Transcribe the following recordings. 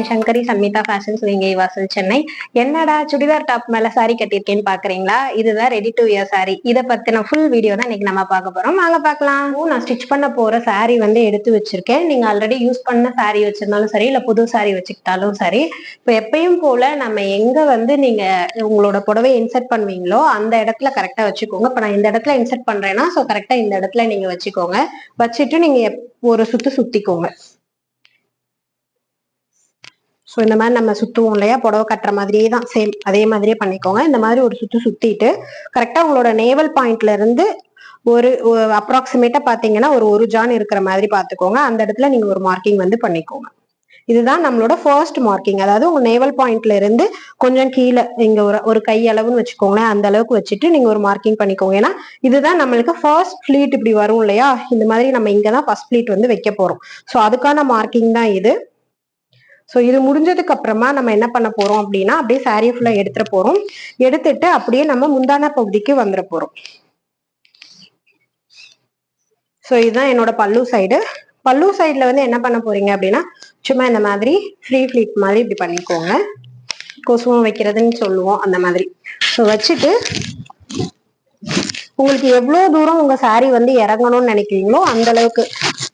நான் சங்கரி சம்மிதா ஃபேஷன்ஸ் நீங்க வாசல் சென்னை. என்னடா சுடிதார் டாப் மேல சாரி கட்டியிருக்கேன்னு பாக்குறீங்களா? இதுதான் ரெடி டு வியர் சாரி இதை பத்தின ஃபுல் வீடியோ தான் இன்னைக்கு நம்ம பார்க்க போறோம். வாங்க பார்க்கலாம். ஓ, நான் ஸ்டிச் பண்ண போற சாரி வந்து எடுத்து வச்சிருக்கேன். நீங்க ஆல்ரெடி யூஸ் பண்ண சாரி வச்சிருந்தாலும் சரி இல்ல புது சாரி வச்சுக்கிட்டாலும் சரி இப்போ எப்பயும் போல நம்ம எங்க வந்து நீங்க உங்களோட புடவை இன்சர்ட் பண்ணுவீங்களோ அந்த இடத்துல கரெக்டா வச்சுக்கோங்க. இப்ப நான் இந்த இடத்துல இன்சர்ட் பண்றேன்னா ஸோ கரெக்டா இந்த இடத்துல நீங்க வச்சுக்கோங்க. வச்சுட்டு நீங்க ஒரு சுத்து சுத்திக்கோங்க. ஸோ இந்த மாதிரி நம்ம சுற்றுவோம் இல்லையா? புடவை கட்டுற மாதிரியே தான் சேம் அதே மாதிரியே பண்ணிக்கோங்க. இந்த மாதிரி ஒரு சுற்று சுற்றிட்டு கரெக்டாக உங்களோட நேவல் பாயிண்ட்ல இருந்து ஒரு அப்ராக்சிமேட்டாக பார்த்தீங்கன்னா ஒரு ஒரு ஜான் இருக்கிற மாதிரி பார்த்துக்கோங்க அந்த இடத்துல நீங்கள் ஒரு மார்க்கிங் வந்து பண்ணிக்கோங்க. இதுதான் நம்மளோட ஃபர்ஸ்ட் மார்க்கிங் அதாவது உங்க நேவல் பாயிண்ட்ல இருந்து கொஞ்சம் கீழே இங்க ஒரு ஒரு கை அளவுன்னு வச்சுக்கோங்களேன் அந்த அளவுக்கு வச்சுட்டு நீங்க ஒரு மார்க்கிங் பண்ணிக்கோங்க. ஏன்னா இதுதான் நம்மளுக்கு ஃபர்ஸ்ட் ஃபிளீட் இப்படி வரும் இல்லையா? இந்த மாதிரி நம்ம இங்கதான் ஃபர்ஸ்ட் ஃபிளீட் வந்து வைக்க போறோம். ஸோ அதுக்கான மார்க்கிங் தான் இது. ஸோ இது முடிஞ்சதுக்கு அப்புறமா நம்ம என்ன பண்ண போறோம் அப்படின்னா அப்படியே சாரீ ஃபுல்லா எடுத்துட போறோம். எடுத்துட்டு அப்படியே நம்ம முந்தான பகுதிக்கு வந்துட போறோம். ஸோ இதுதான் என்னோட பல்லு சைடு பல்லு சைடில் வந்து என்ன பண்ண போறீங்க அப்படின்னா சும்மா இந்த மாதிரி ஃப்ரீ ஃப்ளீட் மாதிரி இப்படி பண்ணிக்கோங்க. கொசுவம் வைக்கிறதுன்னு சொல்லுவோம் அந்த மாதிரி. ஸோ வச்சுட்டு உங்களுக்கு எவ்வளோ தூரம் உங்கள் saree வந்து இறங்கணும்னு நினைக்கிறீங்களோ அந்த அளவுக்கு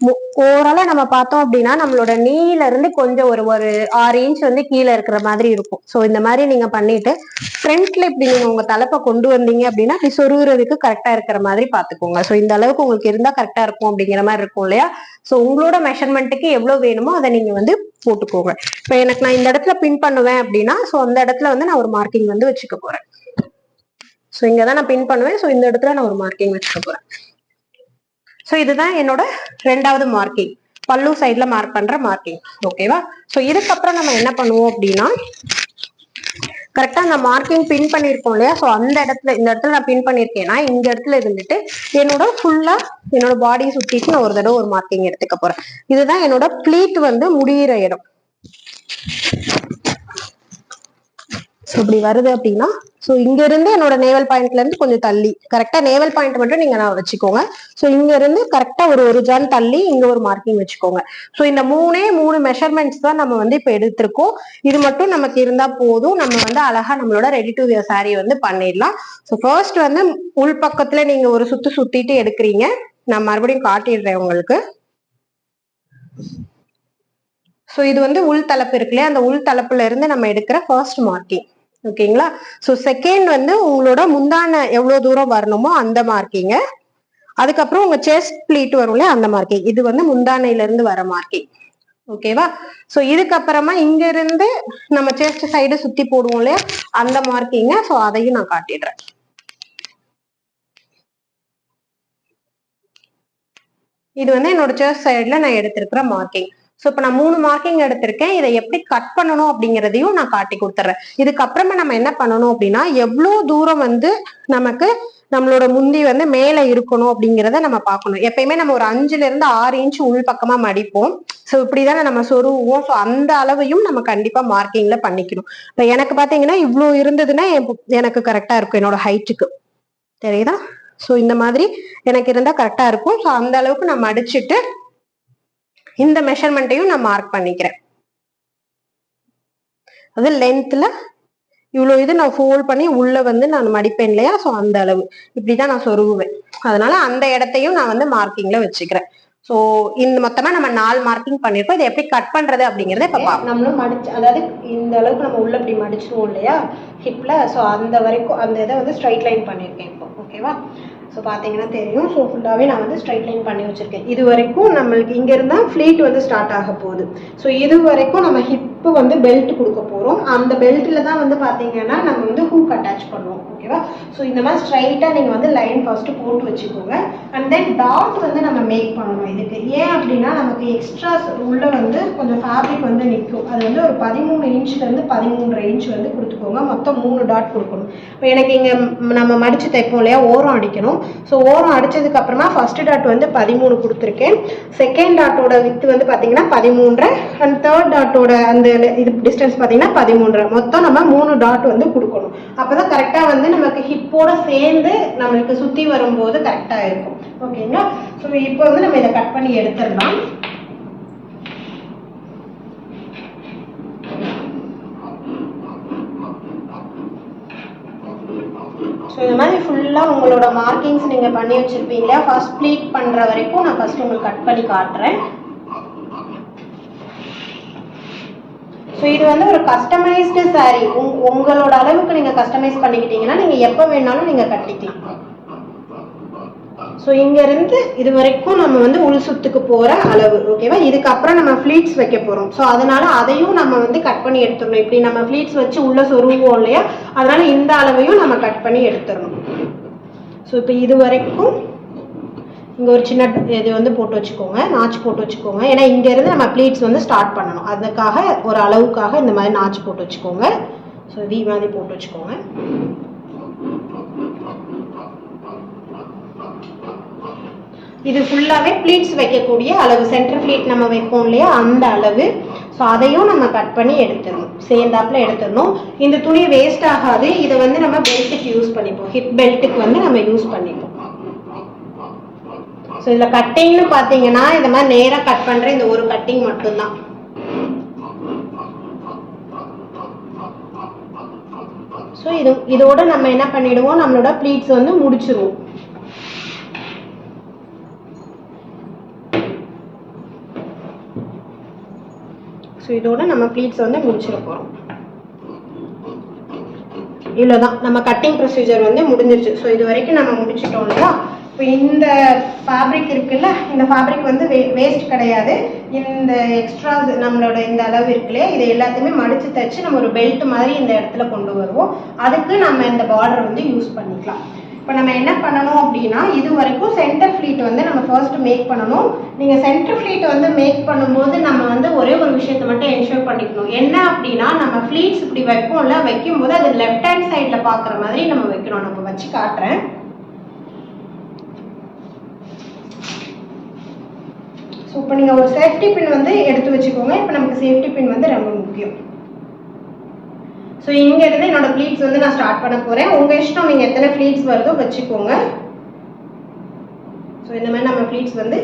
ஓவராலா நம்ம பார்த்தோம் அப்படின்னா நம்மளோட நீல இருந்து கொஞ்சம் ஒரு ஒரு ஆறு இன்ச் வந்து கீழே இருக்கிற மாதிரி இருக்கும். ஸோ இந்த மாதிரி நீங்க பண்ணிட்டு ஃப்ரண்ட்ல இப்படி நீங்க உங்க தலைப்பை கொண்டு வந்தீங்க அப்படின்னா இப்படி சொருகிறதுக்கு கரெக்டா இருக்கிற மாதிரி பாத்துக்கோங்க ஸோ இந்த அளவுக்கு உங்களுக்கு இருந்தா கரெக்டா இருக்கும் அப்படிங்கிற மாதிரி இருக்கும் இல்லையா? ஸோ உங்களோட மெஷர்மெண்ட்டுக்கு எவ்வளவு வேணுமோ அதை நீங்க வந்து போட்டுக்கோங்க. இப்போ எனக்கு நான் இந்த இடத்துல பின் பண்ணுவேன் அப்படின்னா ஸோ அந்த இடத்துல வந்து நான் ஒரு மார்க்கிங் வந்து வச்சுக்க போறேன். ஸோ இங்க தான் நான் பின் பண்ணுவேன். ஸோ இந்த இடத்துல நான் ஒரு மார்க்கிங் வச்சுக்க போறேன். ஸோ இதுதான் என்னோட ரெண்டாவது மார்க்கிங் பல்லு சைட்ல மார்க் பண்ற மார்க்கிங் ஓகேவா ஸோ இதுக்கப்புறம் நம்ம என்ன பண்ணுவோம் அப்படின்னா கரெக்டா அந்த மார்க்கிங் பின் பண்ணியிருக்கோம் இல்லையா? ஸோ அந்த இடத்துல இந்த இடத்துல நான் பின் பண்ணியிருக்கேன்னா இந்த இடத்துல இருந்துட்டு என்னோட ஃபுல்லா என்னோட பாடி சுத்திட்டு நான் ஒரு தடவை ஒரு மார்க்கிங் எடுத்துக்க போறேன். இதுதான் என்னோட ப்ளீட் வந்து முடிகிற இடம். ஸோ இப்படி வருது அப்படின்னா ஸோ இங்க இருந்து என்னோட நேவல் பாயிண்ட்ல இருந்து கொஞ்சம் தள்ளி. கரெக்டா நேவல் பாயிண்ட் மட்டும் நீங்க நான் வச்சுக்கோங்க. ஸோ இங்க இருந்து கரெக்டா ஒரு ஒரு ஜான் தள்ளி இங்க ஒரு மார்க்கிங் வச்சுக்கோங்க. ஸோ இந்த மூணே மூணு மெஷர்மெண்ட்ஸ் தான் நம்ம வந்து இப்போ எடுத்திருக்கோம். இது மட்டும் நமக்கு இருந்தா போதும். நம்ம வந்து அழகா நம்மளோட ரெடி டு வியர் saree வந்து பண்ணிடலாம். ஸோ ஃபர்ஸ்ட் வந்து உள் பக்கத்துல நீங்க ஒரு சுத்து சுத்திட்டு எடுக்கிறீங்க. நான் மறுபடியும் காட்டிடுறேன் உங்களுக்கு. ஸோ இது வந்து உள் தலைப்பு இருக்குல்லையா அந்த உள் தலப்புல இருந்து நம்ம எடுக்கிற ஃபர்ஸ்ட் மார்க்கிங் ஓகேங்களா? ஸோ செகண்ட் வந்து உங்களோட முந்தான எவ்வளவு தூரம் வரணுமோ அந்த மார்க்கிங்க அதுக்கப்புறம் உங்க செஸ்ட் ப்ளீட் வரும் இல்லையா அந்த மார்க்கிங் இது வந்து முந்தானையில இருந்து வர மார்க்கிங் ஓகேவா? ஸோ இதுக்கப்புறமா இங்க இருந்து நம்ம செஸ்ட் சைடு சுத்தி போடுவோம் இல்லையா அந்த மார்க்கிங்க ஸோ அதையும் நான் காட்டிடுறேன். இது வந்து என்னோட செஸ்ட் சைடுல நான் எடுத்திருக்கிற மார்க்கிங் ஸோ இப்போ நான் மூணு மார்க்கிங் எடுத்திருக்கேன். இதை எப்படி கட் பண்ணணும் அப்படிங்கிறதையும் நான் காட்டி கொடுத்துட்றேன் இதுக்கப்புறமா நம்ம என்ன பண்ணணும் அப்படின்னா எவ்வளோ தூரம் வந்து நமக்கு நம்மளோட முந்தி வந்து மேலே இருக்கணும் அப்படிங்கிறத நம்ம பார்க்கணும். எப்பயுமே நம்ம ஒரு அஞ்சுல இருந்து ஆறு இன்ச் உள் பக்கமா மடிப்போம். ஸோ இப்படிதானே நம்ம சொருவோம் ஸோ அந்த அளவையும் நம்ம கண்டிப்பா மார்க்கிங்ல பண்ணிக்கணும். இப்போ எனக்கு பார்த்தீங்கன்னா இவ்வளோ இருந்ததுன்னா எனக்கு கரெக்டா இருக்கும். என்னோட ஹைட்டுக்கு தெரியுதா? ஸோ இந்த மாதிரி எனக்கு இருந்தா கரெக்டா இருக்கும். ஸோ அந்த அளவுக்கு நான் மடிச்சிட்டு இந்த மெஷர்மெண்ட்டையும் நான் மார்க் பண்ணிக்கிறேன். அது லென்த்ல இவ்வளவு இது நான் ஃபோல்ட் பண்ணி உள்ள வந்து நான் மடிப்பேன் இல்லையா? ஸோ அந்த அளவு. இப்படிதான் நான் சொருகுவேன். அதனால அந்த இடத்தையும் நான் வந்து மார்க்கிங்ல வச்சுக்கிறேன். ஸோ இந்த மொத்தமா நம்ம நாலு மார்க்கிங் பண்ணிருக்கோம் இதை எப்படி கட் பண்றது அப்படிங்கறத இப்ப நம்மளும் மடிச்சு அதாவது இந்த அளவுக்கு நம்ம உள்ள இப்படி மடிச்சிருவோம் இல்லையா? ஹிப்ல ஸோ அந்த வரைக்கும் அந்த இதை வந்து ஸ்ட்ரைட் லைன் பண்ணியிருக்கேன் இப்போ. ஓகேவா ஸோ பார்த்தீங்கன்னா தெரியும். ஸோ ஃபுல்லாகவே நான் வந்து ஸ்ட்ரைட் லைன் பண்ணி வச்சுருக்கேன். இது வரைக்கும் நம்மளுக்கு இங்கே இருந்தால் ஃப்ளீட் வந்து ஸ்டார்ட் ஆக போகுது. ஸோ இது வரைக்கும் நம்ம ஹிப் இப்போ வந்து பெல்ட் கொடுக்க போகிறோம் அந்த பெல்ட்டில் தான் வந்து பார்த்தீங்கன்னா நம்ம வந்து ஹூக் அட்டாச் பண்ணுவோம். ஓகேவா ஸோ இந்த மாதிரி ஸ்ட்ரைட்டாக நீங்கள் வந்து லைன் ஃபர்ஸ்ட் போட்டு வச்சுக்கோங்க. அண்ட் தென் டாட் வந்து நம்ம மேக் பண்ணணும் இதுக்கு. ஏன் அப்படின்னா நமக்கு எக்ஸ்ட்ரா உள்ள வந்து கொஞ்சம் ஃபேப்ரிக் வந்து நிற்கும் அது வந்து ஒரு பதிமூணு இன்ச்லேருந்து பதிமூன்றரை இன்ச் வந்து கொடுத்துக்கோங்க. மொத்தம் மூணு டாட் கொடுக்கணும். இப்போ எனக்கு இங்கே நம்ம மடித்து தைப்போம் இல்லையா? ஓரம் அடிக்கணும். ஸோ ஓரம் அடித்ததுக்கப்புறமா அப்புறமா ஃபர்ஸ்ட் டாட் வந்து பதிமூணு கொடுத்துருக்கேன். செகண்ட் டாட்டோட வித்து வந்து பார்த்தீங்கன்னா பதிமூன்றரை. அண்ட் தேர்ட் டாட்டோட அந்த இது டிஸ்டன்ஸ் பார்த்தீங்கன்னா பதிமூன்று. மொத்தம் நம்ம மூணு டாட் வந்து கொடுக்கணும். அப்போ கரெக்டாக வந்து நமக்கு ஹிப்போட சேர்ந்து நம்மளுக்கு சுற்றி வரும்போது கரெக்டாக இருக்கும். ஓகேங்களா ஸோ இப்போ வந்து நம்ம இதை கட் பண்ணி எடுத்துடலாம். ஸோ இந்த மாதிரி ஃபுல்லாக உங்களோட மார்க்கிங்ஸ் நீங்கள் பண்ணி வச்சுருப்பீங்க ஃபர்ஸ்ட் ப்ளீட் பண்ணுற வரைக்கும் நான் ஃபஸ்ட் உங்களுக்கு கட் பண்ணி காட்டுறேன். ஸோ இது வந்து ஒரு கஸ்டமைஸ்டு saree. உங் உங்களோட அளவுக்கு நீங்கள் கஸ்டமைஸ் பண்ணிக்கிட்டீங்கன்னா நீங்கள் எப்போ வேணாலும் நீங்கள் கட்டிக்கலாம். ஸோ இங்கேருந்து இது வரைக்கும் நம்ம வந்து உள் சுத்துக்கு போகிற அளவு ஓகேவா இதுக்கப்புறம் நம்ம ஃப்ளீட்ஸ் வைக்க போகிறோம் ஸோ அதனால அதையும் நம்ம வந்து கட் பண்ணி எடுத்துடணும். இப்படி நம்ம ஃப்ளீட்ஸ் வச்சு உள்ளே சொருவோம் இல்லையா? அதனால இந்த அளவையும் நம்ம கட் பண்ணி எடுத்துடணும். ஸோ இப்போ இது வரைக்கும் இங்கே ஒரு சின்ன இது வந்து போட்டு வச்சுக்கோங்க நாச்சு போட்டு வச்சுக்கோங்க. ஏன்னா இங்கேருந்து நம்ம ப்ளீட்ஸ் வந்து ஸ்டார்ட் பண்ணணும். அதுக்காக ஒரு அளவுக்காக இந்த மாதிரி நாச்சு போட்டு வச்சுக்கோங்க. ஸோ வி மாதிரி போட்டு வச்சுக்கோங்க. இது ஃபுல்லாகவே ப்ளீட்ஸ் வைக்கக்கூடிய அளவு. சென்டர் ப்ளீட் நம்ம வைப்போம் இல்லையா? அந்த அளவு. ஸோ அதையும் நம்ம கட் பண்ணி எடுத்துடணும். சேர்ந்தாப்புல எடுத்துடணும். இந்த துணி வேஸ்ட் ஆகாது. இதை வந்து நம்ம பெல்ட்டுக்கு யூஸ் பண்ணிப்போம். ஹிப் பெல்ட்டுக்கு வந்து நம்ம யூஸ் பண்ணிப்போம். ஸோ இதில் கட்டிங்னு பார்த்தீங்கன்னா இந்த மாதிரி நேராக கட் பண்ணுற இந்த ஒரு கட்டிங் மட்டும்தான். ஸோ இது இதோட நம்ம என்ன பண்ணிடுவோம்? நம்மளோட ப்ளீட்ஸ் வந்து முடிச்சிருவோம். ஸோ இதோட நம்ம ப்ளீட்ஸ் வந்து முடிச்சிட போகிறோம் இவ்வளோதான் நம்ம கட்டிங் ப்ரொசீஜர் வந்து முடிஞ்சிருச்சு. ஸோ இது வரைக்கும் நம்ம முடிச்சிட்டோம் இல்லையா? இப்போ இந்த ஃபேப்ரிக் இருக்குல்ல இந்த ஃபேப்ரிக் வந்து வே வேஸ்ட் கிடையாது. இந்த எக்ஸ்ட்ரா நம்மளோட இந்த அளவு இருக்கு இதை எல்லாத்தையுமே மடிச்சு தைச்சு நம்ம ஒரு பெல்ட் மாதிரி இந்த இடத்துல கொண்டு வருவோம். அதுக்கு நம்ம இந்த பார்டர் வந்து யூஸ் பண்ணிக்கலாம். இப்போ நம்ம என்ன பண்ணணும் அப்படின்னா இது வரைக்கும் சென்டர் ஃப்ளீட் வந்து நம்ம ஃபர்ஸ்ட் மேக் பண்ணணும். நீங்கள் சென்டர் ஃப்ளீட் வந்து மேக் பண்ணும்போது நம்ம வந்து ஒரே ஒரு விஷயத்தை மட்டும் என்ஷூர் பண்ணிக்கணும். என்ன அப்படின்னா நம்ம ஃப்ளீட்ஸ் இப்படி வைப்போம்ல வைக்கும்போது அது லெஃப்ட் ஹேண்ட் சைடில் பார்க்குற மாதிரி நம்ம வைக்கணும். நம்ம வச்சு காட்டுறேன். ஸோ இப்போ நீங்கள் ஒரு சேஃப்டி பின் வந்து எடுத்து வச்சுக்கோங்க. இப்போ நமக்கு சேஃப்டி பின் வந்து ரொம்ப முக்கியம். ஸோ இங்கேருந்து என்னோட ப்ளீட்ஸ் வந்து நான் ஸ்டார்ட் பண்ண போகிறேன் உங்கள் இஷ்டம் நீங்கள் எத்தனை ப்ளீட்ஸ் வருதோ வச்சுக்கோங்க. ஸோ இந்த மாதிரி நம்ம ப்ளீட்ஸ் வந்து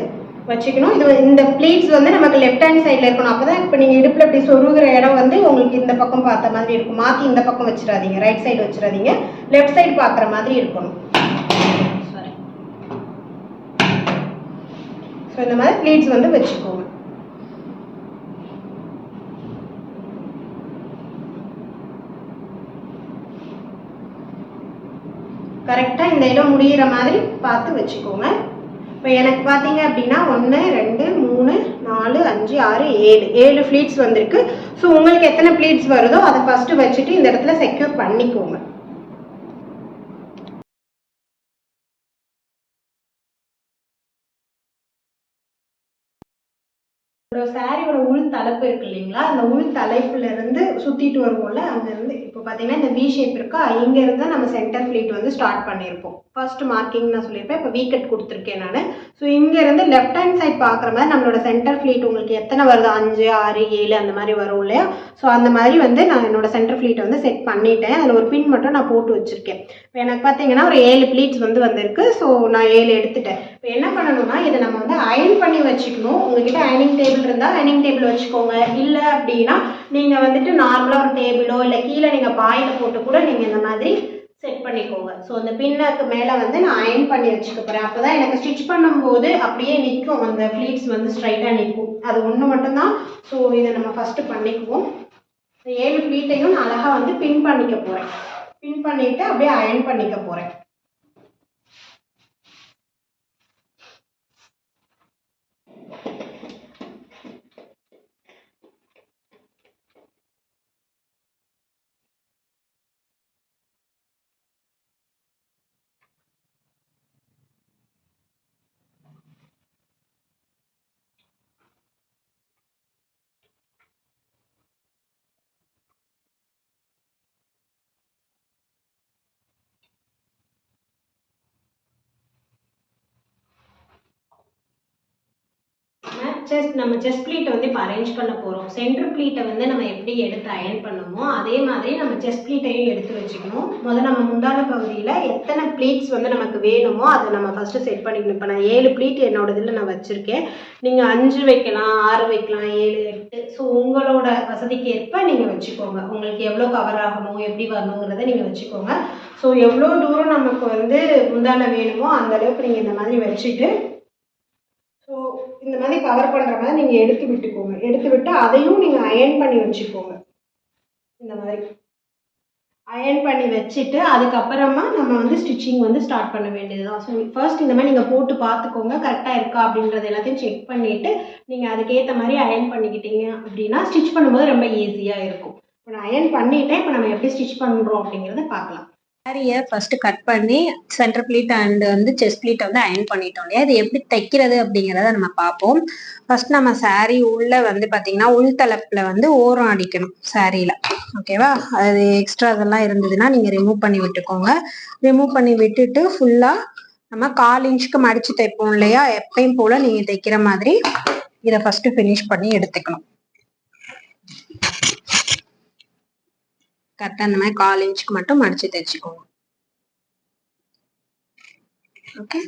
வச்சுக்கணும். இது இந்த ப்ளீட்ஸ் வந்து நமக்கு லெஃப்ட் ஹேண்ட் சைடில் இருக்கணும். அப்போ தான் இப்போ நீங்கள் இடுப்பில் இப்படி சொருகிற இடம் வந்து உங்களுக்கு இந்த பக்கம் பார்த்த மாதிரி இருக்கும். மாற்றி இந்த பக்கம் வச்சிடாதீங்க. ரைட் சைடு வச்சிடாதீங்க. லெஃப்ட் சைடு பார்க்குற மாதிரி இருக்கணும் சாரி ஸோ இந்த மாதிரி ப்ளீட்ஸ் வந்து வச்சுக்கோங்க. கரெக்டாக இந்த இடம் முடிகிற மாதிரி பார்த்து வச்சுக்கோங்க. இப்போ எனக்கு பார்த்தீங்க அப்படின்னா ஒன்று ரெண்டு மூணு நாலு அஞ்சு ஆறு ஏழு. ஏழு ஃப்ளீட்ஸ் வந்திருக்கு. ஸோ உங்களுக்கு எத்தனை ஃப்ளீட்ஸ் வருதோ அதை ஃபஸ்ட்டு வச்சுட்டு இந்த இடத்துல செக்யூர் பண்ணிக்கோங்க. சாரியோட உள் தலைப்பு இருக்கு இல்லைங்களா? அந்த உள் தலைப்புல இருந்து சுத்திட்டு வருவோம்ல அங்கேருந்து இப்போ பார்த்தீங்கன்னா இந்த வி ஷேப் இருக்கா? இங்க இருந்து நம்ம சென்டர் ஃபிளீட் வந்து ஸ்டார்ட் பண்ணியிருப்போம். ஃபர்ஸ்ட் மார்க்கிங் நான் சொல்லியிருப்பேன் இப்போ வீக்கெட் கொடுத்துருக்கேன் நான். ஸோ இங்க இருந்து லெஃப்ட் ஹேண்ட் சைட் பார்க்குற மாதிரி நம்மளோட சென்டர் ஃபிளீட் உங்களுக்கு எத்தனை வருது? அஞ்சு ஆறு ஏழு அந்த மாதிரி வரும் இல்லையா? ஸோ அந்த மாதிரி வந்து நான் என்னோட சென்டர் ஃபிளீட்டை வந்து செட் பண்ணிட்டேன். அதில் ஒரு பின் மட்டும் நான் போட்டு வச்சிருக்கேன். இப்போ எனக்கு பார்த்தீங்கன்னா ஒரு ஏழு ப்ளீட்ஸ் வந்து வந்திருக்கு. ஸோ நான் ஏழு எடுத்துட்டேன். இப்போ என்ன பண்ணணும்னா இதை நம்ம வந்து அயன் பண்ணி வச்சுக்கணும். உங்ககிட்ட அயனிங் டேபிள் இருந்தால் டைனிங் டேபிள் வச்சுக்கோங்க. இல்லை அப்படின்னா நீங்கள் வந்துட்டு நார்மலாக ஒரு டேபிளோ இல்லை கீழே நீங்கள் பாயில் போட்டு கூட நீங்கள் இந்த மாதிரி செட் பண்ணிக்கோங்க. ஸோ அந்த பின்னுக்கு மேலே வந்து நான் அயன் பண்ணி வச்சுக்க போகிறேன் அப்போ தான் எனக்கு ஸ்டிச் பண்ணும்போது அப்படியே நிற்கும் அந்த ஃப்ளீட்ஸ் வந்து ஸ்ட்ரைட்டாக நிற்கும் அது ஒன்று மட்டும்தான். ஸோ இதை நம்ம ஃபஸ்ட்டு பண்ணிக்குவோம். ஏழு ஃப்ளீட்டையும் நான் அழகாக வந்து பின் பண்ணிக்க போகிறேன் பின் பண்ணிவிட்டு அப்படியே அயன் பண்ணிக்க போகிறேன் செஸ்ட் நம்ம செஸ்ட் ப்ளீட்டை வந்து இப்போ அரேஞ்ச் பண்ண போகிறோம் சென்டர் ப்ளீட்டை வந்து நம்ம எப்படி எடுத்து அயன் பண்ணுமோ அதே மாதிரி நம்ம செஸ்ட் ப்ளீட்டையும் எடுத்து வச்சுக்கணும். முதல்ல நம்ம முந்தான பகுதியில் எத்தனை ப்ளீட்ஸ் வந்து நமக்கு வேணுமோ அதை நம்ம ஃபஸ்ட்டு செட் பண்ணிக்கணும். இப்போ நான் ஏழு ப்ளீட் என்னோட இதில் நான் வச்சுருக்கேன். நீங்கள் அஞ்சு வைக்கலாம் ஆறு வைக்கலாம் ஏழு எட்டு. ஸோ உங்களோட வசதிக்கு ஏற்ப நீங்கள் வச்சுக்கோங்க. உங்களுக்கு எவ்வளோ கவர் ஆகணும் எப்படி வரணுங்கிறத நீங்கள் வச்சுக்கோங்க. ஸோ எவ்வளோ தூரம் நமக்கு வந்து முந்தான வேணுமோ அந்தளவுக்கு நீங்கள் இந்த மாதிரி வச்சுட்டு இந்த மாதிரி கவர் பண்ணுற மாதிரி நீங்கள் எடுத்து விட்டுக்கோங்க. எடுத்து விட்டு அதையும் நீங்கள் அயன் பண்ணி வச்சுக்கோங்க. இந்த மாதிரி. அயன் பண்ணி வச்சுட்டு அதுக்கப்புறமா நம்ம வந்து ஸ்டிச்சிங் வந்து ஸ்டார்ட் பண்ண வேண்டியது தான் ஸோ ஃபர்ஸ்ட் இந்த மாதிரி நீங்கள் போட்டு பார்த்துக்கோங்க. கரெக்டாக இருக்கா அப்படின்றது எல்லாத்தையும் செக் பண்ணிவிட்டு நீங்கள் அதுக்கேற்ற மாதிரி அயன் பண்ணிக்கிட்டீங்க அப்படின்னா ஸ்டிச் பண்ணும்போது ரொம்ப ஈஸியாக இருக்கும். இப்போ நான் அயன் பண்ணிவிட்டேன் இப்போ நம்ம எப்படி ஸ்டிச் பண்ணுறோம் அப்படிங்கிறத பார்க்கலாம். சாரியை ஃபர்ஸ்ட் கட் பண்ணி சென்டர் ப்ளீட் அண்ட் வந்து செஸ்ட் ப்ளீட்டை வந்து அயன் பண்ணிட்டோம் இல்லையா? இது எப்படி தைக்கிறது அப்படிங்கிறத நம்ம பார்ப்போம். ஃபர்ஸ்ட் நம்ம சாரி உள்ள வந்து பார்த்தீங்கன்னா உள்தளப்புல வந்து ஓரம் அடிக்கணும் சாரியில ஓகேவா அது எக்ஸ்ட்ரா இதெல்லாம் இருந்ததுன்னா நீங்க ரிமூவ் பண்ணி விட்டுக்கோங்க. ரிமூவ் பண்ணி விட்டுட்டு ஃபுல்லா நம்ம கால் இன்ச்சுக்கு மடிச்சு தைப்போம் இல்லையா? எப்பயும் போல நீங்க தைக்கிற மாதிரி இதை ஃபர்ஸ்ட் ஃபினிஷ் பண்ணி எடுத்துக்கணும். கரெக்டாக அந்த மாதிரி கால் இன்ச்சுக்கு மட்டும் மடிச்சு தைச்சுக்கோங்க ஓகே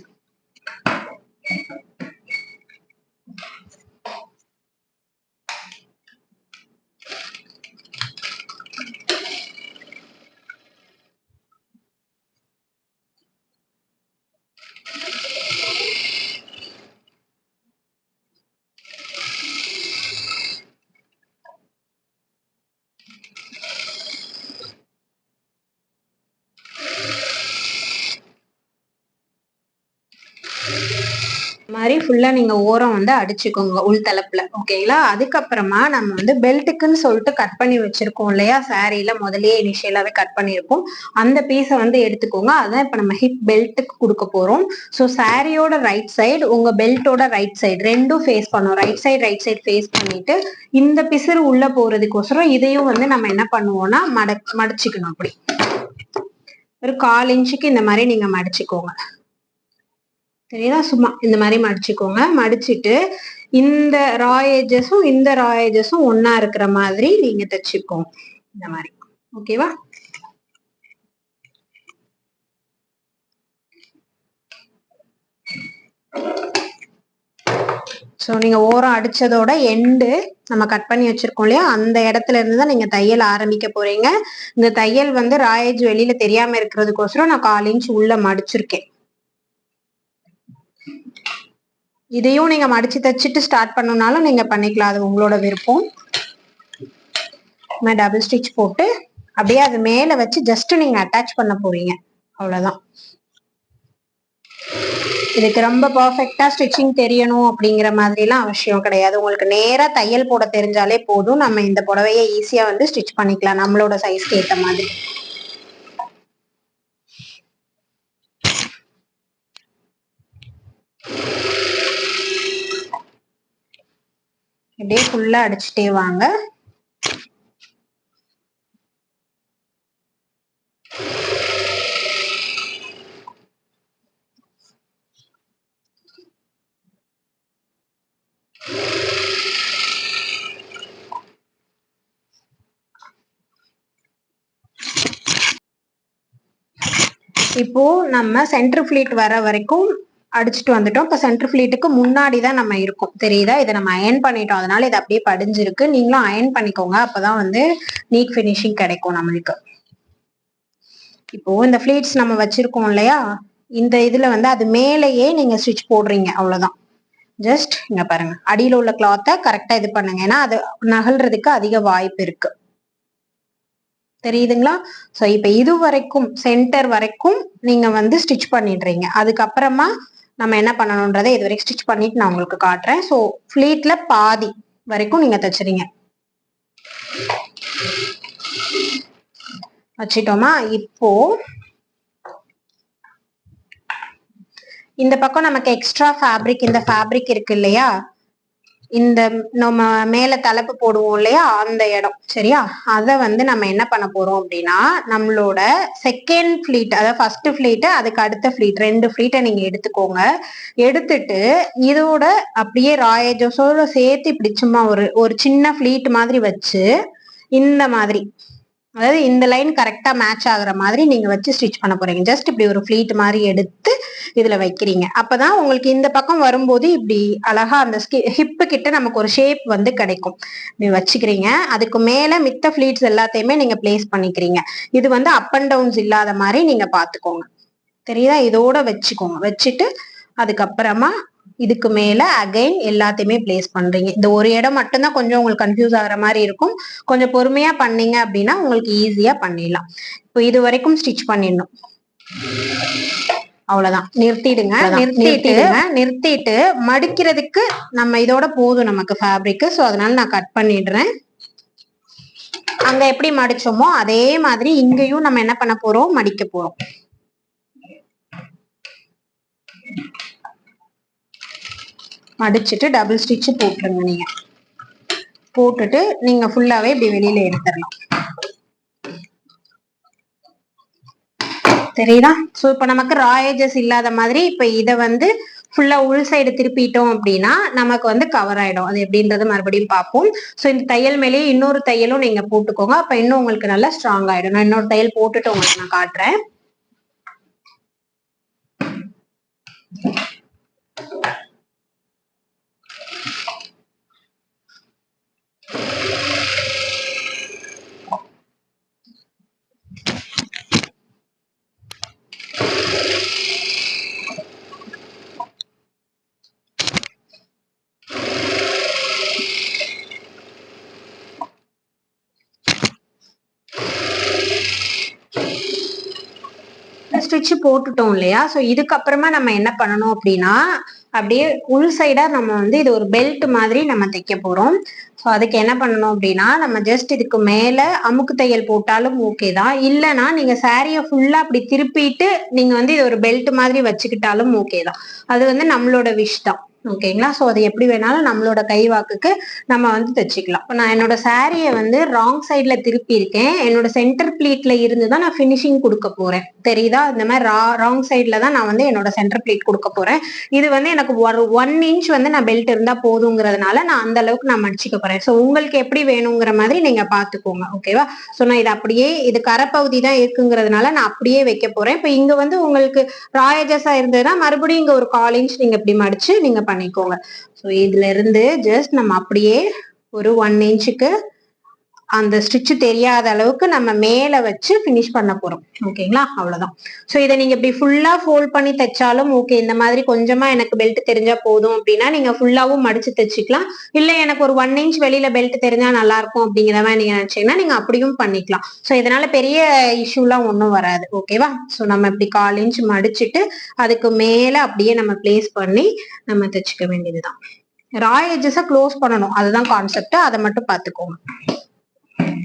மாதிரி ஃபுல்லா நீங்க ஓரம் வந்து அடிச்சுக்கோங்க உள் தளப்புல ஓகேங்களா அதுக்கப்புறமா நம்ம வந்து பெல்ட்டுக்குன்னு சொல்லிட்டு கட் பண்ணி வச்சிருக்கோம் இல்லையா? சாரியில முதலே இனிஷியலாவே கட் பண்ணியிருப்போம் அந்த பீஸை வந்து எடுத்துக்கோங்க. அதான் இப்ப நம்ம ஹிப் பெல்ட்டுக்கு கொடுக்க போறோம். ஸோ சாரியோட ரைட் சைடு உங்க பெல்ட்டோட ரைட் சைடு ரெண்டும் ஃபேஸ் பண்ணும் right side right side face பண்ணிட்டு இந்த பிசுறு உள்ள போறதுக்கோசரம் இதையும் வந்து நம்ம என்ன பண்ணுவோம்னா மட மடிச்சுக்கணும் அப்படி. ஒரு கால் இன்ச்சுக்கு இந்த மாதிரி நீங்க மடிச்சுக்கோங்க. சரிங்களா சும்மா இந்த மாதிரி மடிச்சுக்கோங்க. மடிச்சிட்டு இந்த ராயேஜஸும் இந்த ராயேஜஸும் ஒன்னா இருக்கிற மாதிரி நீங்க தைச்சுக்கோங்க இந்த மாதிரி. ஓகேவா ஸோ நீங்க ஓரம் அடிச்சதோட எண்டு நம்ம கட் பண்ணி வச்சிருக்கோம் இல்லையா? அந்த இடத்துல இருந்து தான் நீங்க தையல் ஆரம்பிக்க போறீங்க. இந்த தையல் வந்து ராயேஜ் வெளியில தெரியாம இருக்கிறதுக்கோசரம் நான் கால் இன்ச் உள்ள மடிச்சிருக்கேன். இதையும் நீங்க மடிச்சு தைச்சிட்டு ஸ்டார்ட் பண்ணணும்னாலும் நீங்க பண்ணிக்கலாம். அது உங்களோட விருப்பம். டபுள் ஸ்டிச் போட்டு அப்படியே அது மேல வச்சு ஜஸ்ட் நீங்க அட்டாச் பண்ண போறீங்க. அவ்வளவுதான். இதுக்கு ரொம்ப பர்ஃபெக்டா ஸ்டிச்சிங் தெரியணும் அப்படிங்கிற மாதிரிலாம் அவசியம் கிடையாது. உங்களுக்கு நேரா தையல் போட தெரிஞ்சாலே போதும். நம்ம இந்த புடவைய ஈஸியா வந்து ஸ்டிச் பண்ணிக்கலாம். நம்மளோட சைஸ்க்கு ஏத்த மாதிரி. இப்படியே ஃபுல்லா அடிச்சுட்டே வாங்க. இப்போ நம்ம சென்டர் ஃபிளீட் வர வரைக்கும் அடிச்சுட்டு வந்துட்டோம். இப்போ சென்ட்ரு ஃபிளீட்டுக்கு முன்னாடி தான் நம்ம இருக்கோம். தெரியுதா? இதை நம்ம அயன் பண்ணிட்டோம். அதனால இது அப்படியே படிஞ்சிருக்கு. நீங்களும் அயன் பண்ணிக்கோங்க. அப்பதான் வந்து நீட் ஃபினிஷிங் கிடைக்கும் நம்மளுக்கு. இப்போ இந்த ஃபிளீட்ஸ் நம்ம வச்சிருக்கோம் இல்லையா? இந்த இதுல வந்து அது மேலேயே நீங்க ஸ்டிச் போடுறீங்க. அவ்வளவுதான். ஜஸ்ட் இங்க பாருங்க. அடியில உள்ள கிளாத்தை கரெக்டா இது பண்ணுங்க. ஏன்னா அது நகல்றதுக்கு அதிக வாய்ப்பு இருக்கு. தெரியுதுங்களா? ஸோ இப்போ இது வரைக்கும் சென்டர் வரைக்கும் நீங்க வந்து ஸ்டிச் பண்ணிடுறீங்க. அதுக்கப்புறமா நம்ம என்ன பண்ணணுன்றதை இது வரைக்கும் ஸ்டிச் பண்ணிட்டு நான் உங்களுக்கு காட்டுறேன். ஸோ ஃபிளீட்ல பாதி வரைக்கும் நீங்க தச்சுறீங்க வச்சிட்டோமா? இப்போ இந்த பக்கம் நமக்கு எக்ஸ்ட்ரா ஃபேப்ரிக் இந்த ஃபேப்ரிக் இருக்கு இல்லையா? இந்த நம்ம மேல தலைப்பு போடுவோம் இல்லையா? அந்த இடம். சரியா? அதை வந்து நம்ம என்ன பண்ண போறோம் அப்படின்னா நம்மளோட செகண்ட் ஃபிளீட் அதாவது ஃபர்ஸ்ட் ஃபிளீட் அதுக்கு அடுத்த ஃபிளீட் ரெண்டு ஃபிளீட்டை நீங்க எடுத்துக்கோங்க. எடுத்துட்டு இதோட அப்படியே ராயஜோஸோட சேர்த்து இப்படி சும்மா ஒரு ஒரு சின்ன ஃபிளீட் மாதிரி வச்சு இந்த மாதிரி. அதாவது இந்த லைன் கரெக்டாக மேட்ச் ஆகுற மாதிரி நீங்கள் வச்சு ஸ்டிச் பண்ண போகிறீங்க ஜஸ்ட் இப்படி ஒரு ஃப்ளீட் மாதிரி எடுத்து இதில் வைக்கிறீங்க. அப்போ தான் உங்களுக்கு இந்த பக்கம் வரும்போது இப்படி அழகாக அந்த ஸ்கி ஹிப்பு கிட்ட நமக்கு ஒரு ஷேப் வந்து கிடைக்கும். இப்படி வச்சுக்கிறீங்க. அதுக்கு மேலே மித்த ஃப்ளீட்ஸ் எல்லாத்தையுமே நீங்கள் பிளேஸ் பண்ணிக்கிறீங்க. இது வந்து அப் அண்ட் டவுன்ஸ் இல்லாத மாதிரி நீங்கள் பார்த்துக்கோங்க. தெரியுதா? இதோட வச்சுக்கோங்க. வச்சுட்டு அதுக்கப்புறமா இதுக்கு மேல அகைன் எல்லாத்தையுமே பிளேஸ் பண்றீங்க. இந்த ஒரு இடம் மட்டும்தான் கொஞ்சம் உங்களுக்கு கன்ஃபியூஸ் ஆகுற மாதிரி இருக்கும். கொஞ்சம் பொறுமையா பண்ணீங்க அப்படின்னா உங்களுக்கு ஈஸியா பண்ணிடலாம். இப்போ இது வரைக்கும் ஸ்டிச் பண்ணிடணும். அவ்வளவுதான். நிறுத்திடுங்க. நிறுத்திடுங்க நிறுத்திட்டு மடிக்கிறதுக்கு நம்ம இதோட போதும் நமக்கு ஃபேப்ரிக் ஸோ அதனால நான் கட் பண்ணிடுறேன். அங்க எப்படி மடிச்சோமோ அதே மாதிரி இங்கேயும் நம்ம என்ன பண்ண போறோம்? மடிக்க போறோம். மடிச்சுட்டு டபுள் ஸ்டிச்சு போட்டுருங்க நீங்கள் போட்டுட்டு நீங்கள் ஃபுல்லாகவே இப்படி வெளியில் எடுத்துடலாம். தெரியுதா? ஸோ இப்போ நமக்கு ராயேஜஸ் இல்லாத மாதிரி இப்போ இதை வந்து ஃபுல்லாக உள் சைடு திருப்பிட்டோம் அப்படின்னா நமக்கு வந்து கவர் ஆகிடும் அது எப்படின்றது மறுபடியும் பார்ப்போம். ஸோ இந்த தையல் மேலேயே இன்னொரு தையலும் நீங்கள் போட்டுக்கோங்க. அப்போ இன்னும் உங்களுக்கு நல்லா ஸ்ட்ராங் ஆகிடும் நான் இன்னொரு தையல் போட்டுட்டு உங்களுக்கு நான் காட்டுறேன். பிரிச்சு போட்டுட்டோம் இல்லையா? ஸோ இதுக்கப்புறமா நம்ம என்ன பண்ணணும் அப்படின்னா அப்படியே உள் சைடா நம்ம வந்து இது ஒரு பெல்ட் மாதிரி நம்ம தைக்க போறோம். ஸோ அதுக்கு என்ன பண்ணணும் அப்படின்னா நம்ம ஜஸ்ட் இதுக்கு மேல அமுக்கு தையல் போட்டாலும் ஓகே தான். இல்லைன்னா நீங்க சாரியை ஃபுல்லா அப்படி திருப்பிட்டு நீங்க வந்து இது ஒரு பெல்ட் மாதிரி வச்சுக்கிட்டாலும் ஓகே தான். அது வந்து நம்மளோட விஷ் தான். ஓகேங்களா ஸோ அது எப்படி வேணாலும் நம்மளோட கைவாக்குக்கு நம்ம வந்து தைச்சிக்கலாம். இப்போ நான் என்னோட சாரியை வந்து ராங் சைடில் திருப்பி இருக்கேன் என்னோட சென்டர் பிளீட்ல இருந்து தான் நான் ஃபினிஷிங் கொடுக்க போகிறேன் தெரியுதா? இந்த மாதிரி ரா ராங் சைடில் தான் நான் வந்து என்னோட சென்டர் பிளீட் கொடுக்க போகிறேன் இது வந்து எனக்கு ஒரு ஒன் இன்ச் வந்து நான் பெல்ட் இருந்தால் போதுங்கிறதுனால நான் அந்த அளவுக்கு நான் மடிச்சிக்க போகிறேன் ஸோ உங்களுக்கு எப்படி வேணுங்கிற மாதிரி நீங்கள் பார்த்துக்கோங்க. ஓகேவா ஸோ நான் இது அப்படியே இது கரப்பகுதி தான் இருக்குங்கிறதுனால நான் அப்படியே வைக்க போகிறேன் இப்போ இங்கே வந்து உங்களுக்கு ராயஜஸாக இருந்ததுன்னா மறுபடியும் இங்கே ஒரு கால் இன்ச் நீங்கள் இப்படி மடிச்சு நீங்கள் பண்ணிக்கோங்க. ஸோ இதுல இருந்து ஜஸ்ட் நம்ம அப்படியே ஒரு ஒன் இன்ச்சுக்கு அந்த ஸ்டிச் தெரியாத அளவுக்கு நம்ம மேல வச்சு ஃபினிஷ் பண்ண போறோம். ஓகேங்களா அவ்வளவுதான். ஸோ இதை நீங்க இப்படி ஃபுல்லா ஃபோல்ட் பண்ணி தைச்சாலும் ஓகே இந்த மாதிரி கொஞ்சமா எனக்கு பெல்ட் தெரிஞ்சா போதும் அப்படின்னா நீங்க ஃபுல்லாவும் மடிச்சு தைச்சிக்கலாம். இல்ல எனக்கு ஒரு ஒன் இன்ச் வெளியில பெல்ட் தெரிஞ்சா நல்லா இருக்கும் அப்படிங்கிற மாதிரி நீங்க நினைச்சீங்கன்னா நீங்க அப்படியும் பண்ணிக்கலாம். ஸோ இதனால பெரிய இஷ்யூலாம் ஒன்றும் வராது. ஓகேவா ஸோ நம்ம இப்படி கால் இன்ச் மடிச்சிட்டு அதுக்கு மேல அப்படியே நம்ம பிளேஸ் பண்ணி நம்ம தைச்சிக்க வேண்டியதுதான். ராய் எஜஸை க்ளோஸ் பண்ணணும். அதுதான் கான்செப்ட் அதை மட்டும் பார்த்துக்கோங்க. you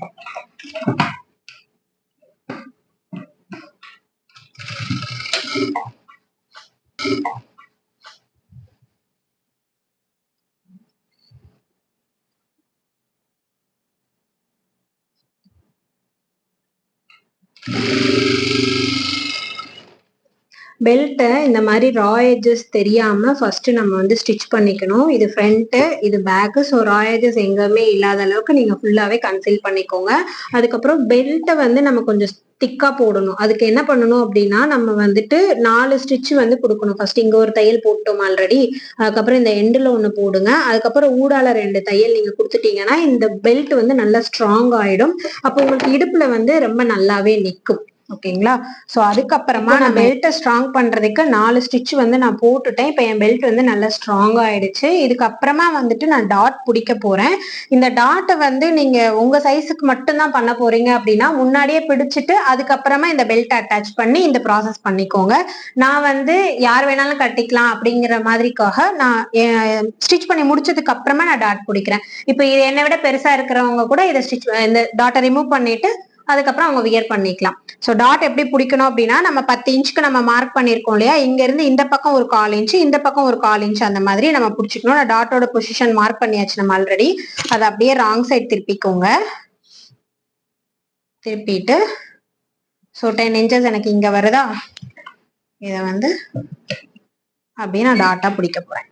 பெல்ட்டை இந்த மாதிரி ரா எஜஸ் தெரியாமல் ஃபஸ்ட்டு நம்ம வந்து ஸ்டிச் பண்ணிக்கணும். இது ஃப்ரண்ட்டு இது பேக்கு ஸோ ரா எஜஸ் எங்கேயுமே இல்லாத அளவுக்கு நீங்கள் ஃபுல்லாகவே கன்சீல் பண்ணிக்கோங்க. அதுக்கப்புறம் பெல்ட்டை வந்து நம்ம கொஞ்சம் திக்காக போடணும். அதுக்கு என்ன பண்ணணும் அப்படின்னா நம்ம வந்துட்டு நாலு ஸ்டிச் வந்து கொடுக்கணும். ஃபர்ஸ்ட் இங்கே ஒரு தையல் போட்டோம் ஆல்ரெடி அதுக்கப்புறம் இந்த எண்டில் ஒன்று போடுங்க. அதுக்கப்புறம் ஊடால ரெண்டு தையல் நீங்கள் கொடுத்துட்டீங்கன்னா இந்த பெல்ட் வந்து நல்லா ஸ்ட்ராங் ஆகிடும் அப்போ உங்களுக்கு இடுப்பில் வந்து ரொம்ப நல்லாவே நிற்கும் ஓகேங்களா? ஸோ அதுக்கப்புறமா நான் பெல்ட்டை ஸ்ட்ராங் பண்றதுக்கு நாலு ஸ்டிச் வந்து நான் போட்டுட்டேன். இப்போ என் பெல்ட் வந்து நல்லா ஸ்ட்ராங் ஆயிடுச்சு. இதுக்கப்புறமா வந்துட்டு நான் டாட் பிடிக்க போறேன். இந்த டாட்டை வந்து நீங்க உங்க சைஸுக்கு மட்டும்தான் பண்ண போறீங்க அப்படின்னா முன்னாடியே பிடிச்சிட்டு அதுக்கப்புறமா இந்த பெல்ட் அட்டாச் பண்ணி இந்த ப்ராசஸ் பண்ணிக்கோங்க. நான் வந்து யார் வேணாலும் கட்டிக்கலாம் அப்படிங்கிற மாதிரிக்காக நான் ஸ்டிச் பண்ணி முடிச்சதுக்கு அப்புறமா நான் டாட் பிடிக்கிறேன். இப்போ இது என்னை விட பெருசா இருக்கிறவங்க கூட இதை ஸ்டிச் இந்த டாட்டை ரிமூவ் பண்ணிட்டு அதுக்கப்புறம் அவங்க வியர் பண்ணிக்கலாம். ஸோ டாட் எப்படி பிடிக்கணும் அப்படின்னா நம்ம பத்து இன்ச்சுக்கு நம்ம மார்க் பண்ணியிருக்கோம் இல்லையா? இங்கேருந்து இந்த பக்கம் ஒரு கால் இன்ச்சு இந்த பக்கம் ஒரு கால் இன்ச் அந்த மாதிரி நம்ம பிடிச்சிக்கணும். நான் டாட்டோட பொசிஷன் மார்க் பண்ணியாச்சு நம்ம ஆல்ரெடி அதை அப்படியே ராங் சைட் திருப்பிக்கோங்க. திருப்பிட்டு ஸோ டென் இன்ச்சஸ் எனக்கு இங்கே வருதா? இதை வந்து அப்படியே நான் டாட்டாக பிடிக்க போகிறேன்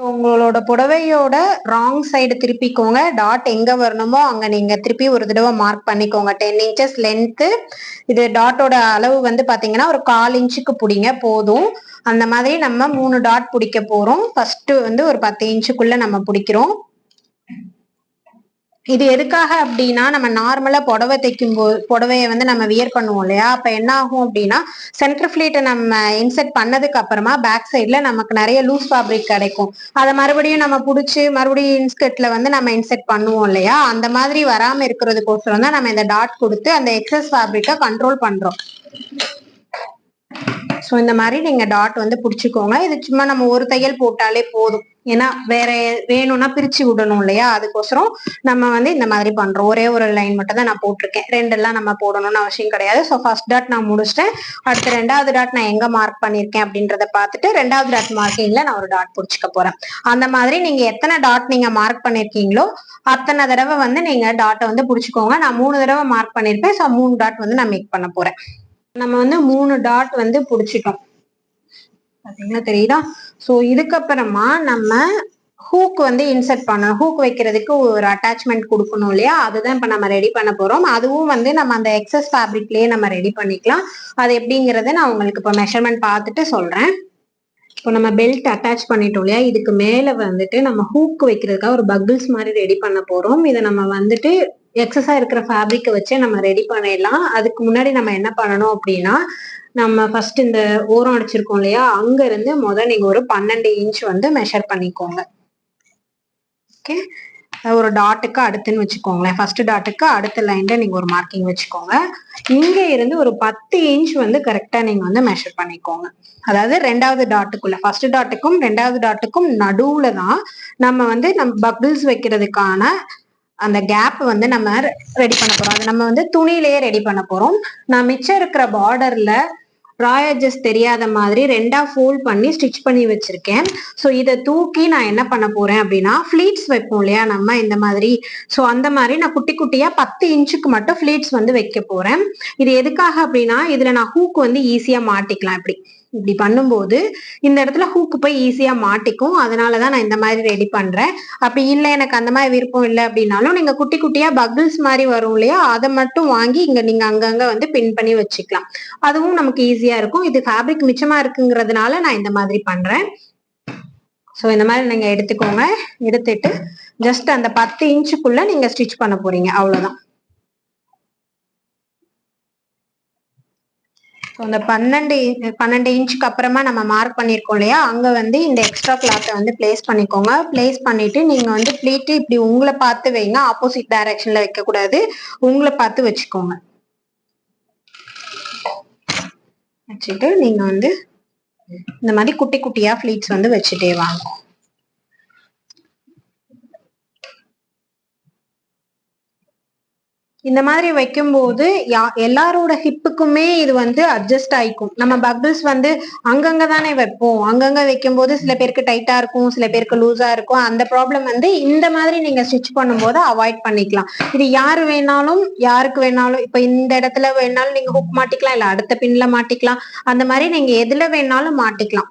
உங்களோட புடவையோட ராங் சைடு திருப்பிக்கோங்க. டாட் எங்க வரணுமோ அங்க நீங்க திருப்பி ஒரு தடவை மார்க் பண்ணிக்கோங்க. டென் இன்ச்சஸ் லென்த்து இது டாட்டோட அளவு வந்து பாத்தீங்கன்னா ஒரு கால் இன்ச்சுக்கு பிடிங்க. போதும். அந்த மாதிரி நம்ம மூணு டாட் பிடிக்க போறோம். ஃபர்ஸ்ட் வந்து ஒரு பத்து இன்ச்சுக்குள்ள நம்ம பிடிக்கிறோம். இது எதுக்காக அப்படின்னா நம்ம நார்மலா புடவை தைக்கும் போது புடவைய வந்து நம்ம வியர் பண்ணுவோம் இல்லையா? அப்ப என்ன ஆகும் அப்படின்னா சென்டர் ஃபிளீட்டை நம்ம இன்செர்ட் பண்ணதுக்கு அப்புறமா பேக் சைட்ல நமக்கு நிறைய லூஸ் ஃபேப்ரிக் கிடைக்கும். அதை மறுபடியும் நம்ம பிடிச்சி மறுபடியும் இன்ஸ்கர்ட்ல வந்து நம்ம இன்செர்ட் பண்ணுவோம் இல்லையா? அந்த மாதிரி வராம இருக்கிறதுக்கோசரம் தான் நம்ம இந்த டாட் கொடுத்து அந்த எக்ஸஸ் ஃபேப்ரிக்கை கண்ட்ரோல் பண்றோம். ஸோ இந்த மாதிரி நீங்க டாட் வந்து பிடிச்சிக்கோங்க. இது சும்மா நம்ம ஒரு தையல் போட்டாலே போதும். ஏன்னா வேற வேணும்னா பிரிச்சு விடணும் இல்லையா? அதுக்கோசரம் நம்ம வந்து இந்த மாதிரி பண்றோம். ஒரே ஒரு லைன் மட்டும் தான் நான் போட்டிருக்கேன். ரெண்டெல்லாம் நம்ம போடணும்னு அவசியம் கிடையாது. ஸோ ஃபர்ஸ்ட் டாட் நான் முடிச்சிட்டேன். அடுத்து ரெண்டாவது டாட் நான் எங்க மார்க் பண்ணியிருக்கேன் அப்படின்றத பார்த்துட்டு ரெண்டாவது டாட் மார்க்கிங்ல நான் ஒரு டாட் பிடிச்சிக்க போறேன். அந்த மாதிரி நீங்க எத்தனை டாட் நீங்க மார்க் பண்ணிருக்கீங்களோ அத்தனை தடவை வந்து நீங்க டாட்டை வந்து பிடிச்சிக்கோங்க. நான் மூணு தடவை மார்க் பண்ணிருப்பேன் ஸோ மூணு டாட் வந்து நான் மேக் பண்ண போறேன். நம்ம வந்து மூணு டாட் வந்து பிடிச்சிட்டோம். பார்த்தீங்கன்னா தெரியுதா? ஸோ இதுக்கப்புறமா நம்ம ஹூக் வந்து இன்சர்ட் பண்ணணும். ஹூக் வைக்கிறதுக்கு ஒரு அட்டாச்மெண்ட் கொடுக்கணும் இல்லையா? அதுதான் இப்போ நம்ம ரெடி பண்ண போகிறோம் அதுவும் வந்து நம்ம அந்த எக்ஸஸ் ஃபேப்ரிக்லேயே நம்ம ரெடி பண்ணிக்கலாம். அது எப்படிங்கிறத நான் உங்களுக்கு இப்போ மெஷர்மெண்ட் பார்த்துட்டு சொல்கிறேன் இப்போ நம்ம பெல்ட் அட்டாச் பண்ணிட்டோம் இல்லையா? இதுக்கு மேலே வந்துட்டு நம்ம ஹூக் வைக்கிறதுக்காக ஒரு பகிள்ஸ் மாதிரி ரெடி பண்ண போகிறோம் இதை நம்ம வந்துட்டு எக்ஸஸாக இருக்கிற ஃபேப்ரிக்கை வச்சு நம்ம ரெடி பண்ணிடலாம். அதுக்கு முன்னாடி நம்ம என்ன பண்ணணும் அப்படின்னா நம்ம ஃபர்ஸ்ட் இந்த ஓரம் அடிச்சிருக்கோம் இல்லையா? அங்க இருந்து முதல் நீங்க ஒரு பன்னெண்டு இன்ச் வந்து மெஷர் பண்ணிக்கோங்க. ஓகே ஒரு டாட்டுக்கு அடுத்துன்னு வச்சுக்கோங்களேன். ஃபர்ஸ்ட் டாட்டுக்கு அடுத்த லைன்ல நீங்க ஒரு மார்க்கிங் வச்சுக்கோங்க. இங்க இருந்து ஒரு பத்து இன்ச் வந்து கரெக்டா நீங்க வந்து மெஷர் பண்ணிக்கோங்க. அதாவது ரெண்டாவது டாட்டுக்குள்ள ஃபர்ஸ்ட் டாட்டுக்கும் ரெண்டாவது டாட்டுக்கும் நடுவுல தான் நம்ம வந்து நம்ம பபிள்ஸ் வைக்கிறதுக்கான அந்த கேப் வந்து நம்ம ரெடி பண்ண போறோம். அது நம்ம வந்து துணியிலேயே ரெடி பண்ண போறோம். நான் மிச்சம் இருக்கிற பார்டர்ல ராயஜஸ் தெரியாத மாதிரி ரெண்டா ஃபோல்ட் பண்ணி ஸ்டிச் பண்ணி வச்சிருக்கேன் ஸோ இதை தூக்கி நான் என்ன பண்ண போறேன் அப்படின்னா ஃபிளீட்ஸ் வைப்போம் இல்லையா நம்ம இந்த மாதிரி ஸோ அந்த மாதிரி நான் குட்டி குட்டியா பத்து இன்ச்சுக்கு மட்டும் ஃபிளீட்ஸ் வந்து வைக்க போறேன் இது எதுக்காக அப்படின்னா இதுல நான் ஹூக் வந்து ஈஸியா மாட்டிக்கலாம் இப்படி. இப்படி பண்ணும்போது இந்த இடத்துல ஹூக்கு போய் ஈஸியாக மாட்டிக்கும். அதனால தான் நான் இந்த மாதிரி ரெடி பண்ணுறேன் அப்படி இல்லை எனக்கு அந்த மாதிரி விருப்பம் இல்லை அப்படின்னாலும் நீங்கள் குட்டி குட்டியாக பகிள்ஸ் மாதிரி வரும் இல்லையா அதை மட்டும் வாங்கி இங்கே நீங்கள் அங்கங்கே வந்து பின் பண்ணி வச்சுக்கலாம். அதுவும் நமக்கு ஈஸியாக இருக்கும். இது ஃபேப்ரிக் மிச்சமாக இருக்குங்கிறதுனால நான் இந்த மாதிரி பண்ணுறேன் ஸோ இந்த மாதிரி நீங்கள் எடுத்துக்கோங்க. எடுத்துட்டு ஜஸ்ட் அந்த பத்து இன்ச்சுக்குள்ளே நீங்கள் ஸ்டிச் பண்ண போகிறீங்க அவ்வளோதான் அந்த பன்னெண்டு பன்னெண்டு இன்ச்சுக்கு அப்புறமா நம்ம மார்க் பண்ணியிருக்கோம் இல்லையா? அங்கே வந்து இந்த எக்ஸ்ட்ரா கிளாத்தை வந்து பிளேஸ் பண்ணிக்கோங்க. பிளேஸ் பண்ணிட்டு நீங்கள் வந்து ப்ளீட்டு இப்படி உங்களை பார்த்து வைங்க. ஆப்போசிட் டைரக்ஷனில் வைக்கக்கூடாது உங்களை பார்த்து வச்சுக்கோங்க. வச்சுட்டு நீங்கள் வந்து இந்த மாதிரி குட்டி குட்டியாக ஃப்ளீட்ஸ் வந்து வச்சுட்டே வாங்க. இந்த மாதிரி வைக்கும்போது யா எல்லாரோட ஹிப்புக்குமே இது வந்து அட்ஜஸ்ட் ஆயிக்கும். நம்ம பபிள்ஸ் வந்து அங்கங்க தானே வைப்போம். அங்கங்க வைக்கும்போது சில பேருக்கு டைட்டா இருக்கும் சில பேருக்கு லூஸா இருக்கும். அந்த ப்ராப்ளம் வந்து இந்த மாதிரி நீங்க ஸ்டிச் பண்ணும்போது அவாய்ட் பண்ணிக்கலாம். இது யாரு வேணாலும் யாருக்கு வேணாலும் இப்ப இந்த இடத்துல வேணாலும் நீங்க ஹுக் மாட்டிக்கலாம் இல்ல அடுத்த பின்ல மாட்டிக்கலாம். அந்த மாதிரி நீங்க எதுல வேணாலும் மாட்டிக்கலாம்.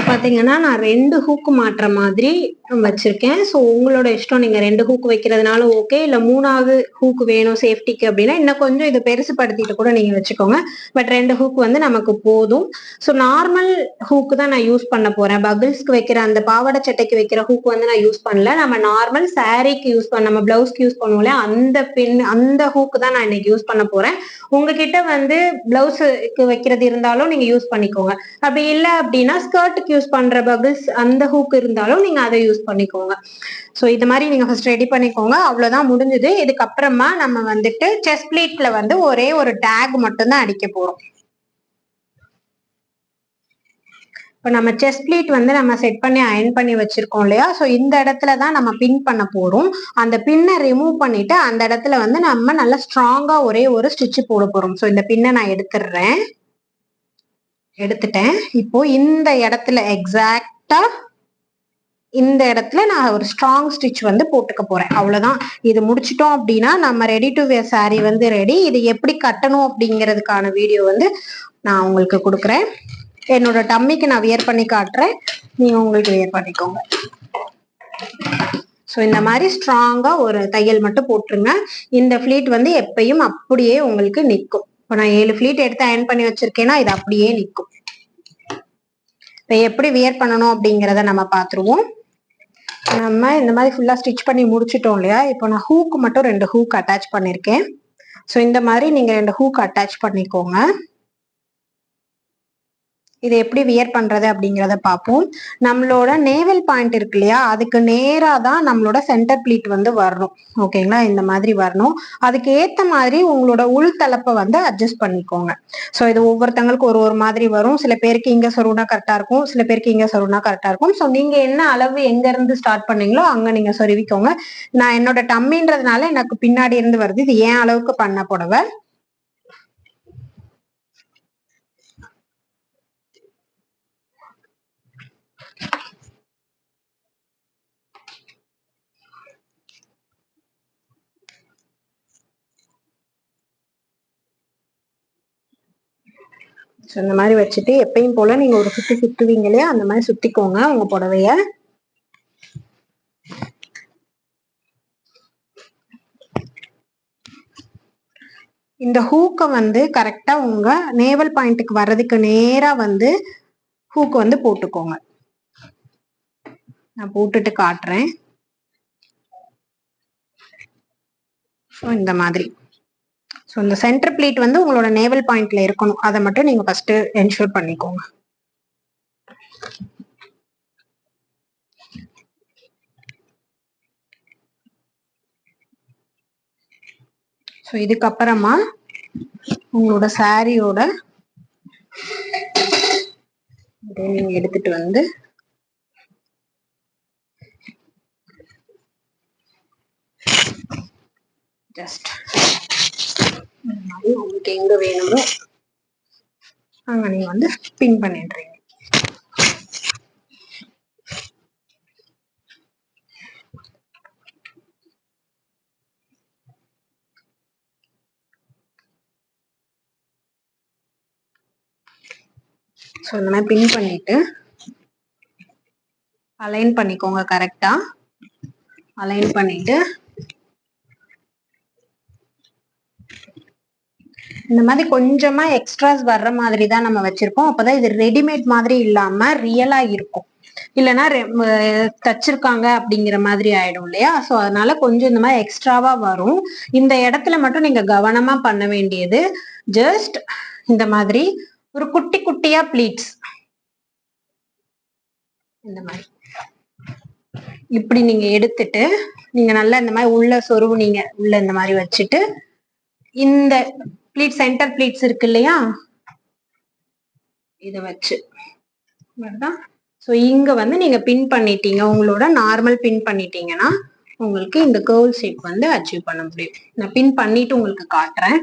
பாத்தீங்கன்னா நான் ரெண்டு ஹூக் மாட்டுற மாதிரி வச்சிருக்கேன். ஸோ உங்களோட இஷ்டம் நீங்க ரெண்டு ஹூக் வைக்கிறதுனால ஓகே இல்ல மூணாவது ஹூக் வேணும் சேஃப்டிக்கு அப்படின்னா இன்னும் கொஞ்சம் இதை பெருசுப்படுத்திட்டு கூட நீங்க வச்சுக்கோங்க. பட் ரெண்டு ஹூக் வந்து நமக்கு போதும். ஸோ நார்மல் ஹூக் தான் நான் யூஸ் பண்ண போறேன். பபிள்ஸ்க்கு வைக்கிற அந்த பாவாடை சட்டைக்கு வைக்கிற ஹூக் வந்து நான் யூஸ் பண்ணல. நம்ம நார்மல் சாரீக்கு யூஸ் பண்ண நம்ம பிளவுஸ்க்கு யூஸ் பண்ணுவோம்ல அந்த பின் அந்த ஹூக் தான் நான் இன்னைக்கு யூஸ் பண்ண போறேன். உங்ககிட்ட வந்து பிளவுஸுக்கு வைக்கிறது இருந்தாலும் நீங்க யூஸ் பண்ணிக்கோங்க. அப்படி இல்லை அப்படின்னா ஸ்கர்ட்டுக்கு யூஸ் பண்ற பபிள்ஸ் அந்த ஹூக் இருந்தாலும் நீங்க அதை யூஸ் பண்ணிக்கோங்க. ஸோ இது மாதிரி நீங்க ஃபர்ஸ்ட் ரெடி பண்ணிக்கோங்க. அவ்வளவுதான் முடிஞ்சது. இதுக்கப்புறமா நம்ம வந்துட்டு செஸ் பிளேட்ல வந்து ஒரே ஒரு டேக் மட்டும்தான் அடிக்க போறோம். இப்போ நம்ம செஸ்ட் பிளேட் வந்து நம்ம செட் பண்ணி அயன் பண்ணி வச்சிருக்கோம் இல்லையா? ஸோ இந்த இடத்துல தான் நம்ம பின் பண்ண போறோம். அந்த பின்னை ரிமூவ் பண்ணிட்டு அந்த இடத்துல வந்து நம்ம நல்லா ஸ்ட்ராங்கா ஒரே ஒரு ஸ்டிச் போட போறோம். ஸோ இந்த பின்னை நான் எடுத்துடுறேன். எடுத்துட்டேன். இப்போ இந்த இடத்துல எக்ஸாக்டா இந்த இடத்துல நான் ஒரு ஸ்ட்ராங் ஸ்டிச் வந்து போட்டுக்க போறேன். அவ்வளவுதான். இது முடிச்சிட்டோம் அப்படின்னா நம்ம ரெடி டு வேர் saree வந்து ரெடி இது எப்படி கட்டணும் அப்படிங்கிறதுக்கான வீடியோ வந்து நான் உங்களுக்கு கொடுக்குறேன். என்னோட டம்மிக்கு நான் வியர் பண்ணி காட்டுறேன். நீங்க உங்களுக்கு வியர் பண்ணிக்கோங்க. ஸோ இந்த மாதிரி ஸ்ட்ராங்கா ஒரு தையல் மட்டும் போட்டுருங்க. இந்த ஃபிளீட் வந்து எப்பயும் அப்படியே உங்களுக்கு நிற்கும். இப்போ நான் ஏழு ஃபிளீட் எடுத்து அயன் பண்ணி வச்சிருக்கேன்னா இது அப்படியே நிற்கும் இப்போ எப்படி வியர் பண்ணணும் அப்படிங்கிறத நம்ம பார்த்துருவோம். நம்ம இந்த மாதிரி ஃபுல்லாக ஸ்டிச் பண்ணி முடிச்சிட்டோம் இல்லையா? இப்போ நான் ஹூக்கு மட்டும் ரெண்டு ஹூக் அட்டாச் பண்ணியிருக்கேன் ஸோ இந்த மாதிரி நீங்கள் ரெண்டு ஹூக் அட்டாச் பண்ணிக்கோங்க. இதை எப்படி வியர் பண்றது அப்படிங்கிறத பார்ப்போம். நம்மளோட நேவல் பாயிண்ட் இருக்கு இல்லையா? அதுக்கு நேரா தான் நம்மளோட சென்டர் ப்ளீட் வந்து வரணும். ஓகேங்களா இந்த மாதிரி வரணும். அதுக்கு ஏத்த மாதிரி உங்களோட உள் தலப்பை வந்து அட்ஜஸ்ட் பண்ணிக்கோங்க. ஸோ இது ஒவ்வொருத்தங்களுக்கு ஒரு ஒரு மாதிரி வரும். சில பேருக்கு இங்க சொருவினா கரெக்டா இருக்கும். சில பேருக்கு இங்க சொருவினா கரெக்டா இருக்கும். ஸோ நீங்க என்ன அளவு எங்க இருந்து ஸ்டார்ட் பண்ணீங்களோ அங்க நீங்க சொருவிக்கோங்க. நான் என்னோட டம்மின்றதுனால எனக்கு பின்னாடி இருந்து வருது. இது ஏன் அளவுக்கு பண்ண புடவை? ஸோ இந்த மாதிரி வச்சுட்டு எப்பயும் போல நீங்க ஒரு சுத்தி சுத்துவீங்க இல்லையா அந்த மாதிரி சுத்திக்கோங்க உங்க புடவைய. இந்த ஹூக்கை வந்து கரெக்டா உங்க நேவல் பாயிண்ட்டுக்கு வர்றதுக்கு நேரா வந்து ஹூக் வந்து போட்டுக்கோங்க. நான் போட்டுட்டு காட்டுறேன். ஸோ இந்த மாதிரி. ஸோ இந்த சென்டர் பிளேட் வந்து உங்களோட நேவல் பாயிண்ட்ல இருக்கணும். அதை மட்டும் நீங்க ஃபர்ஸ்ட் என்ஷூர் பண்ணிக்கோங்க. ஸோ இதுக்கப்புறமா உங்களோட சாரியோட இதை நீங்க எடுத்துட்டு வந்து ஜஸ்ட் இந்த மாதிரி உங்களுக்கு எங்க வேணுமோ அங்க நீங்க வந்து பின் பண்ணிடுறீங்க. ஸோ இந்த மாதிரி பின் பண்ணிட்டு அலைன் பண்ணிக்கோங்க கரெக்டா அலைன் பண்ணிட்டு இந்த மாதிரி கொஞ்சமா எக்ஸ்ட்ராஸ் வர்ற மாதிரி தான் நம்ம வச்சிருக்கோம். அப்பதான் இது ரெடிமேட் மாதிரி இல்லாம ரியலா இருக்கும். இல்லைன்னா தச்சிருக்காங்க அப்படிங்கிற மாதிரி ஆயிடும் இல்லையா? ஸோ அதனால கொஞ்சம் இந்த மாதிரி எக்ஸ்ட்ராவா வரும். இந்த இடத்துல மட்டும் நீங்க கவனமா பண்ண வேண்டியது ஜஸ்ட் இந்த மாதிரி ஒரு குட்டி குட்டியா ப்ளீட்ஸ் இந்த மாதிரி. இப்படி நீங்க எடுத்துட்டு நீங்க நல்லா இந்த மாதிரி உள்ள சொருவுனீங்க உள்ள இந்த மாதிரி வச்சுட்டு இந்த ப்ளீட் சென்டர் ப்ளீட்ஸ் இருக்கு இல்லையா இதை வச்சு. ஸோ இங்க வந்து நீங்க பின் பண்ணிட்டீங்க. உங்களோட நார்மல் பின் பண்ணிட்டீங்கன்னா உங்களுக்கு இந்த கேர்ள் ஷேப் வந்து அச்சீவ் பண்ண முடியும். நான் பின் பண்ணிட்டு உங்களுக்கு காட்டுறேன்.